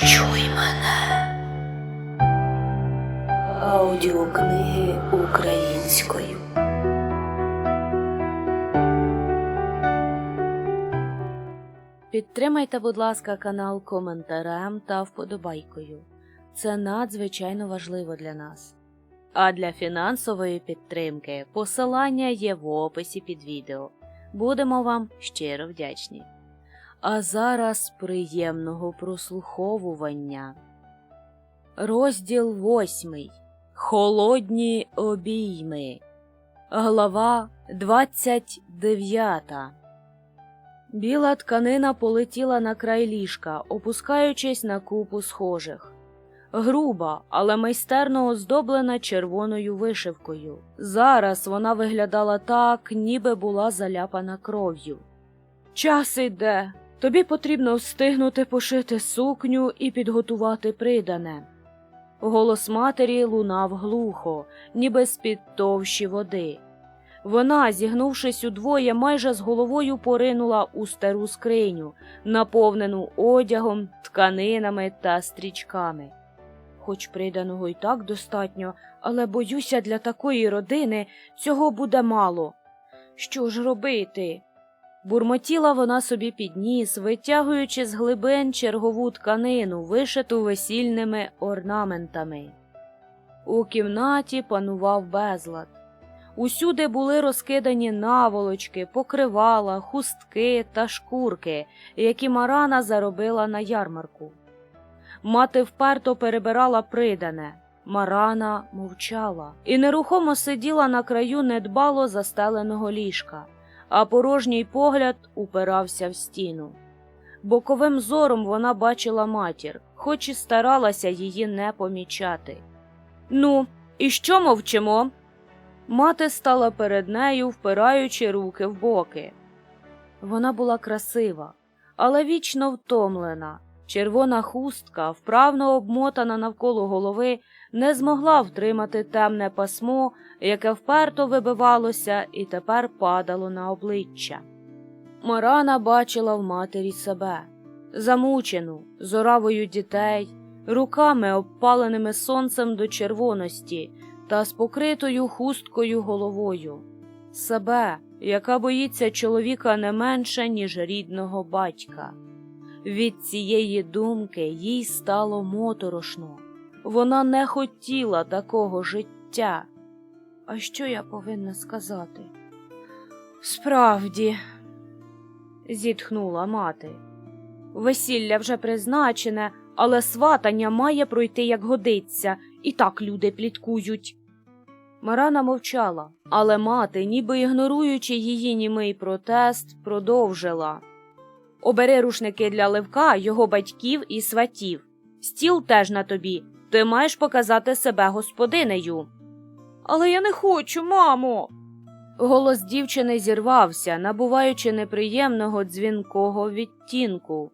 Почуй мене. Аудіокниги українською. Підтримайте, будь ласка, канал коментарем та вподобайкою. Це надзвичайно важливо для нас. А для фінансової підтримки посилання є в описі під відео. Будемо вам щиро вдячні. А зараз приємного прослуховування. Розділ восьмий. Холодні обійми. Глава двадцять дев'ята. Біла тканина полетіла на край ліжка, опускаючись на купу схожих. Груба, але майстерно оздоблена червоною вишивкою. Зараз вона виглядала так, ніби була заляпана кров'ю. Час іде. Тобі потрібно встигнути пошити сукню і підготувати придане. Голос матері лунав глухо, ніби з-під товщі води. Вона, зігнувшись удвоє, майже з головою поринула у стару скриню, наповнену одягом, тканинами та стрічками. Хоч приданого й так достатньо, але боюся, для такої родини цього буде мало. Що ж робити? Бурмотіла вона собі під ніс, витягуючи з глибин чергову тканину, вишиту весільними орнаментами. У кімнаті панував безлад. Усюди були розкидані наволочки, покривала, хустки та шкурки, які Марана заробила на ярмарку. Мати вперто перебирала придане. Марана мовчала і нерухомо сиділа на краю недбало застеленого ліжка, а порожній погляд упирався в стіну. Боковим зором вона бачила матір, хоч і старалася її не помічати. Ну, і що мовчимо? Мати стала перед нею, впираючи руки в боки. Вона була красива, але вічно втомлена. Червона хустка, вправно обмотана навколо голови, не змогла втримати темне пасмо, яке вперто вибивалося і тепер падало на обличчя. Марана бачила в матері себе, замучену, зоравою дітей, руками, обпаленими сонцем до червоності та з покритою хусткою головою, себе, яка боїться чоловіка не менше, ніж рідного батька. Від цієї думки їй стало моторошно. Вона не хотіла такого життя. А що я повинна сказати? Справді, зітхнула мати. Весілля вже призначене, але сватання має пройти як годиться, і так люди пліткують. Марана мовчала, але мати, ніби ігноруючи її німий протест, продовжила. Обери рушники для Левка, його батьків і сватів. Стіл теж на тобі. Ти маєш показати себе господинею. Але я не хочу, мамо. Голос дівчини зірвався, набуваючи неприємного дзвінкого відтінку.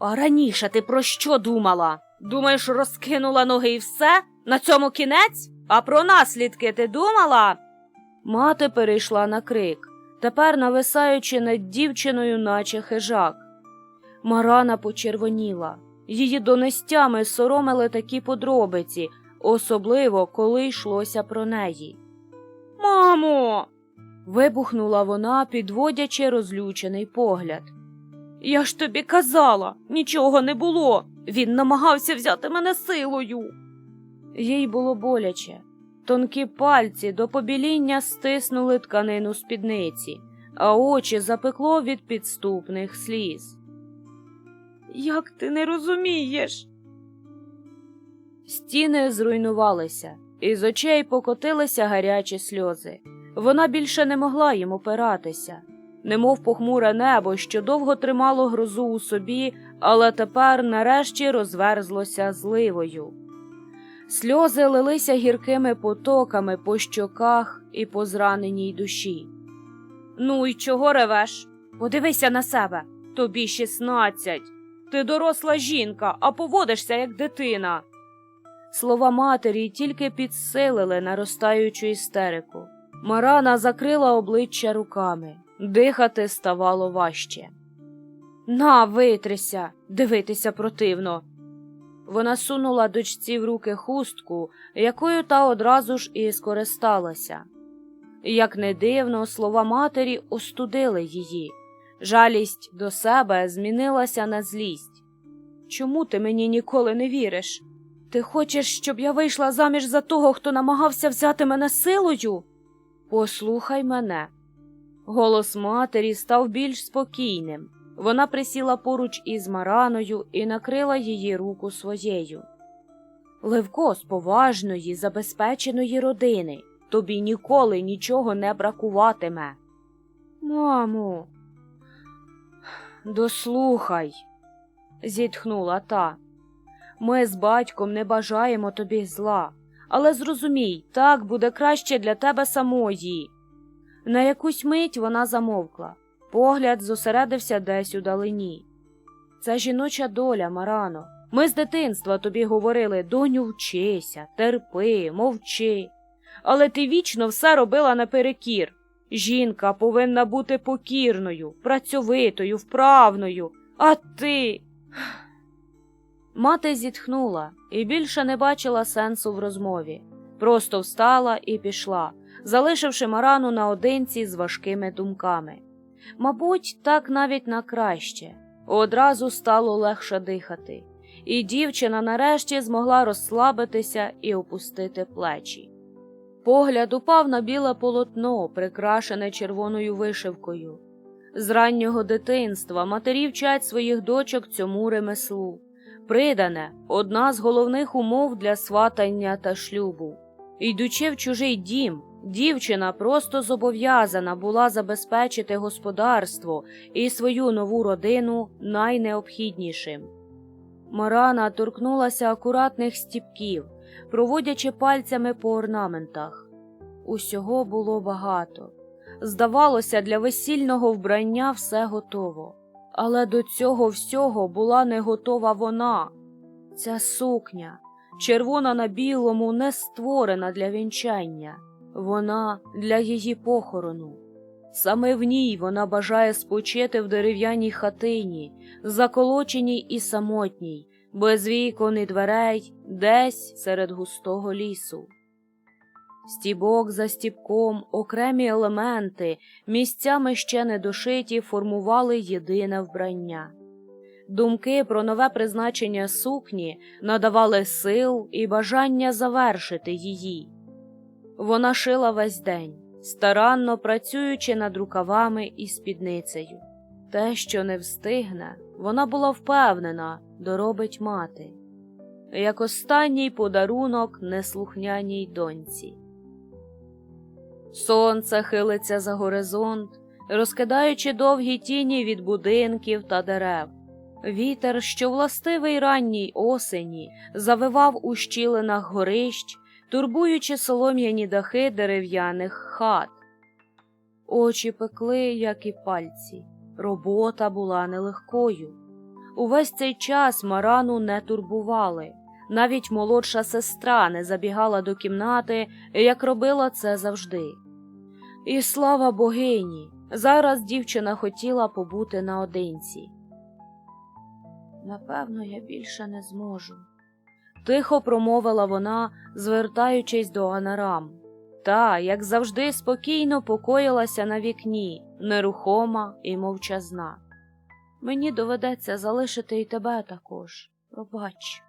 А раніше ти про що думала? Думаєш, розкинула ноги і все? На цьому кінець? А про наслідки ти думала? Мати перейшла на крик, тепер нависаючи над дівчиною, наче хижак. Марана почервоніла. Її донестями соромили такі подробиці, особливо коли йшлося про неї. Мамо. вибухнула вона, підводячи розлючений погляд. Я ж тобі казала, нічого не було. Він намагався взяти мене силою. Їй було боляче. Тонкі пальці до побіління стиснули тканину спідниці, а очі запекло від підступних сліз. Як ти не розумієш? Стіни зруйнувалися, і з очей покотилися гарячі сльози. Вона більше не могла їм опиратися, немов похмуре небо, що довго тримало грозу у собі, але тепер нарешті розверзлося зливою. Сльози лилися гіркими потоками по щоках і по зраненій душі. Ну й чого ревеш? Подивися на себе. Тобі шістнадцять. Ти доросла жінка, а поводишся як дитина. Слова матері тільки підсилили наростаючу істерику. Марана закрила обличчя руками, дихати ставало важче. На, витрися, дивитися противно. Вона сунула дочці в руки хустку, якою та одразу ж і скористалася. Як не дивно, слова матері остудили її. Жалість до себе змінилася на злість. Чому ти мені ніколи не віриш? Ти хочеш, щоб я вийшла заміж за того, хто намагався взяти мене силою? Послухай мене. Голос матері став більш спокійним. Вона присіла поруч із Мараною і накрила її руку своєю. Левко з поважної, забезпеченої родини. Тобі ніколи нічого не бракуватиме. Мамо, дослухай, зітхнула та. Ми з батьком не бажаємо тобі зла, але зрозумій, так буде краще для тебе самої. На якусь мить вона замовкла. Погляд зосередився десь у далині. Це жіноча доля, Марано. Ми з дитинства тобі говорили доню, вчися, терпи, мовчи. Але ти вічно все робила наперекір. Жінка повинна бути покірною, працьовитою, вправною, а ти. Мати зітхнула і більше не бачила сенсу в розмові. Просто встала і пішла, залишивши Марану наодинці з важкими думками. Мабуть, так навіть на краще. Одразу стало легше дихати, і дівчина нарешті змогла розслабитися і опустити плечі. Погляд упав на біле полотно, прикрашене червоною вишивкою. З раннього дитинства матері вчать своїх дочок цьому ремеслу. Придане одна з головних умов для сватання та шлюбу. Йдучи в чужий дім, дівчина просто зобов'язана була забезпечити господарство і свою нову родину найнеобхіднішим. Марана торкнулася акуратних стіпків, проводячи пальцями по орнаментах. Усього було багато. Здавалося, для весільного вбрання все готово. Але до цього всього була не готова вона. Ця сукня, червона на білому, не створена для вінчання, вона для її похорону. Саме в ній вона бажає спочити в дерев'яній хатині, заколоченій і самотній, без вікон і дверей, десь серед густого лісу. Стібок за стібком, окремі елементи, місцями ще не дошиті, формували єдине вбрання. Думки про нове призначення сукні надавали сил і бажання завершити її. Вона шила весь день, старанно працюючи над рукавами і спідницею. Те, що не встигне, вона була впевнена, доробить мати, як останній подарунок неслухняній доньці. Сонце хилиться за горизонт, розкидаючи довгі тіні від будинків та дерев. Вітер, що властивий ранній осені, завивав у щілинах горищ, турбуючи солом'яні дахи дерев'яних хат. Очі пекли, як і пальці. Робота була нелегкою. Увесь цей час Марану не турбували. Навіть молодша сестра не забігала до кімнати, як робила це завжди. І слава богині, зараз дівчина хотіла побути наодинці. Напевно, я більше не зможу, тихо промовила вона, звертаючись до Анарам. Та, як завжди, спокійно покоїлася на вікні, нерухома і мовчазна. Мені доведеться залишити і тебе також. Пробач.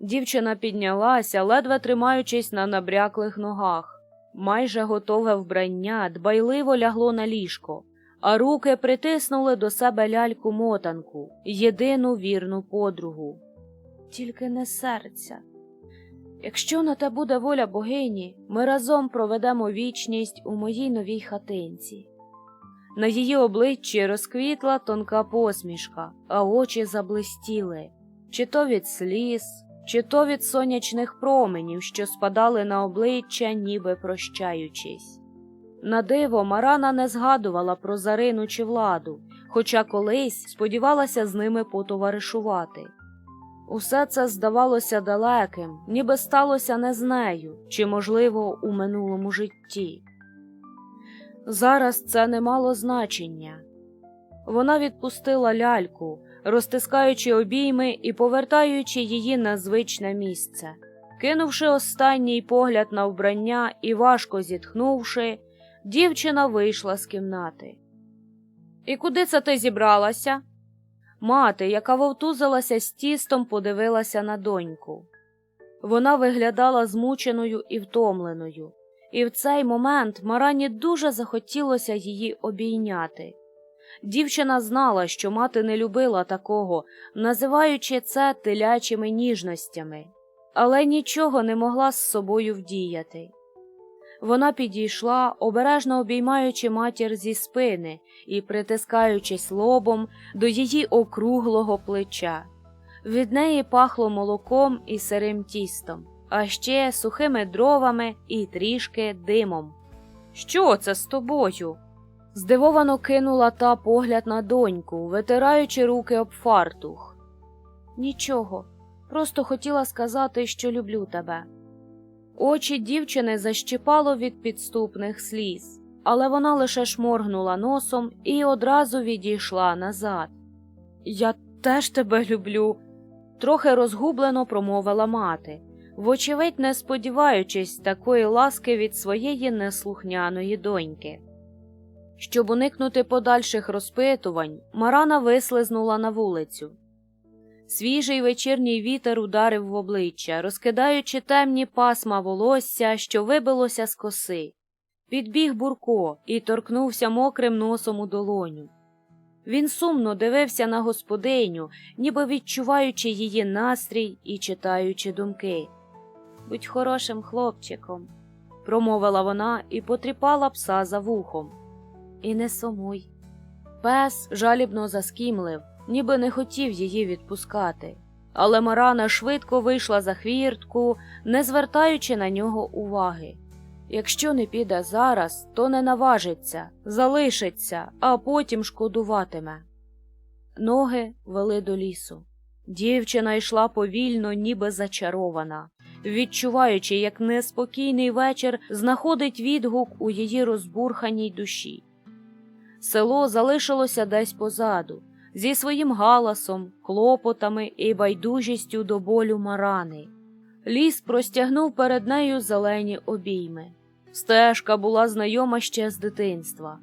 Дівчина піднялася, ледве тримаючись на набряклих ногах. Майже готове вбрання дбайливо лягло на ліжко, а руки притиснули до себе ляльку мотанку, єдину вірну подругу. Тільки не серця. Якщо на те буде воля богині, ми разом проведемо вічність у моїй новій хатинці. На її обличчі розквітла тонка посмішка, а очі заблистіли, чи то від сліз, чи то від сонячних променів, що спадали на обличчя, ніби прощаючись. На диво Марана не згадувала про Зарину чи владу, хоча колись сподівалася з ними потоваришувати. Усе це здавалося далеким, ніби сталося не з нею, чи, можливо, у минулому житті. Зараз це не мало значення. Вона відпустила ляльку, розтискаючи обійми і повертаючи її на звичне місце. Кинувши останній погляд на вбрання і важко зітхнувши, дівчина вийшла з кімнати. І куди це ти зібралася? Мати, яка вовтузилася з тістом, подивилася на доньку. Вона виглядала змученою і втомленою, і в цей момент Марані дуже захотілося її обійняти. Дівчина знала, що мати не любила такого, називаючи це телячими ніжностями, але нічого не могла з собою вдіяти. Вона підійшла, обережно обіймаючи матір зі спини і притискаючись лобом до її округлого плеча. Від неї пахло молоком і сирим тістом, а ще сухими дровами і трішки димом. Що це з тобою? Здивовано кинула та погляд на доньку, витираючи руки об фартух. Нічого, просто хотіла сказати, що люблю тебе. Очі дівчини защипало від підступних сліз, але вона лише шморгнула носом і одразу відійшла назад. Я теж тебе люблю, трохи розгублено промовила мати, вочевидь, не сподіваючись такої ласки від своєї неслухняної доньки. Щоб уникнути подальших розпитувань, Марана вислизнула на вулицю. Свіжий вечірній вітер ударив в обличчя, розкидаючи темні пасма волосся, що вибилося з коси. Підбіг Бурко і торкнувся мокрим носом у долоню. Він сумно дивився на господиню, ніби відчуваючи її настрій і читаючи думки. Будь хорошим хлопчиком, промовила вона і потріпала пса за вухом. І не сумуй. Пес жалібно заскімлив, ніби не хотів її відпускати, але Марана швидко вийшла за хвіртку, не звертаючи на нього уваги. Якщо не піде зараз, то не наважиться, залишиться, а потім шкодуватиме. Ноги вели до лісу. Дівчина йшла повільно, ніби зачарована, відчуваючи, як неспокійний вечір знаходить відгук у її розбурханій душі. Село залишилося десь позаду, зі своїм галасом, клопотами і байдужістю до болю марани. Ліс простягнув перед нею зелені обійми. Стежка була знайома ще з дитинства.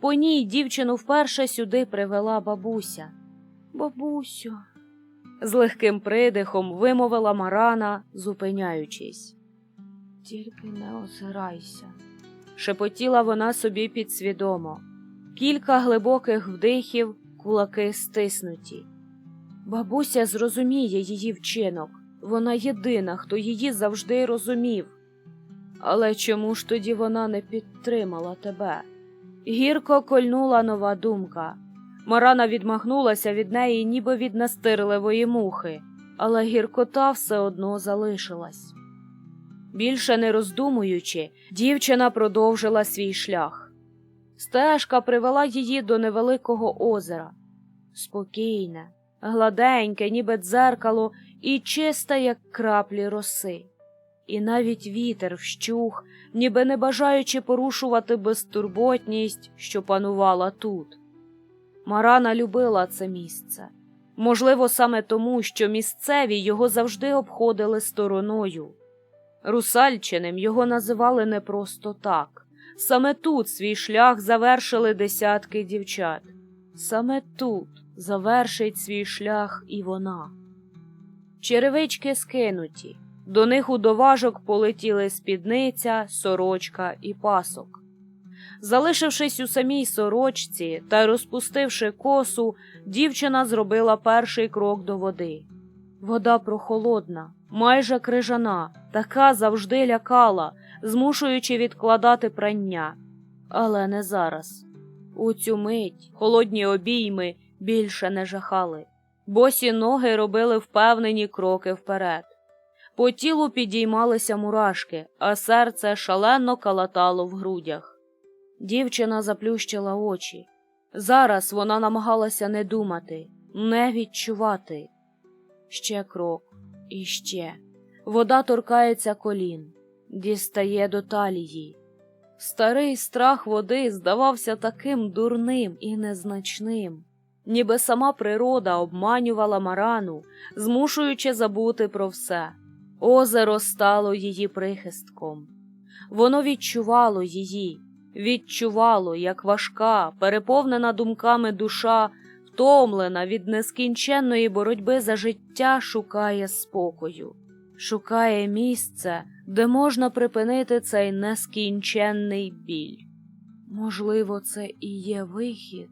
По ній дівчину вперше сюди привела бабуся. Бабусю. З легким придихом вимовила Марана, зупиняючись. Тільки не озирайся, шепотіла вона собі підсвідомо. Кілька глибоких вдихів, кулаки стиснуті. Бабуся зрозуміє її вчинок. Вона єдина, хто її завжди розумів. Але чому ж тоді вона не підтримала тебе? Гірко кольнула нова думка. Марана відмахнулася від неї, ніби від настирливої мухи, але гіркота все одно залишилась. Більше не роздумуючи, дівчина продовжила свій шлях. Стежка привела її до невеликого озера. Спокійне, гладеньке, ніби дзеркало, і чисте, як краплі роси. І навіть вітер вщух, ніби не бажаючи порушувати безтурботність, що панувала тут. Марана любила це місце. Можливо, саме тому, що місцеві його завжди обходили стороною. Русальчиним його називали не просто так. Саме тут свій шлях завершили десятки дівчат. Саме тут завершить свій шлях і вона. Черевички скинуті, до них у доважок полетіли спідниця, сорочка і пасок. Залишившись у самій сорочці та розпустивши косу, дівчина зробила перший крок до води. Вода прохолодна, майже крижана, така завжди лякала, змушуючи відкладати прання. Але не зараз. У цю мить холодні обійми більше не жахали. Босі ноги робили впевнені кроки вперед. По тілу підіймалися мурашки, а серце шалено калатало в грудях. Дівчина заплющила очі. Зараз вона намагалася не думати, не відчувати. Ще крок, і ще. Вода торкається колін, дістає до талії. Старий страх води здавався таким дурним і незначним, ніби сама природа обманювала Марану, змушуючи забути про все. Озеро стало її прихистком. Воно відчувало її, відчувало, як важка, переповнена думками душа, втомлена від нескінченної боротьби за життя, шукає спокою, шукає місце, де можна припинити цей нескінченний біль. Можливо, це і є вихід.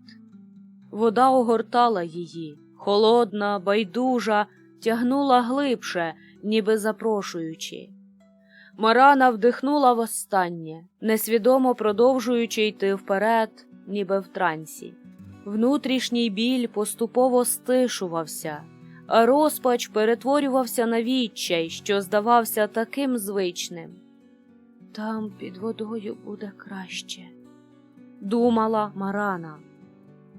Вода огортала її, холодна, байдужа, тягнула глибше, ніби запрошуючи. Марана вдихнула востаннє, несвідомо продовжуючи йти вперед, ніби в трансі. Внутрішній біль поступово стишувався, а розпач перетворювався на відчай, що здавався таким звичним. Там під водою буде краще, думала Марана.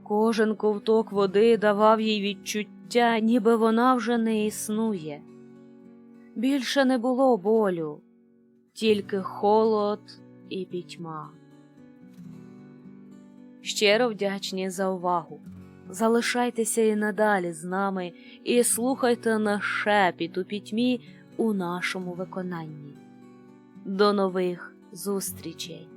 Кожен ковток води давав їй відчуття, ніби вона вже не існує. Більше не було болю, тільки холод і пітьма. Щиро вдячні за увагу. Залишайтеся і надалі з нами і слухайте на шепіт у пітьмі у нашому виконанні. До нових зустрічей!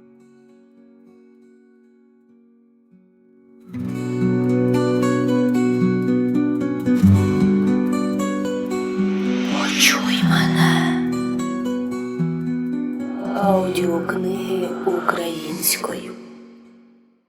Аудіокниги українською.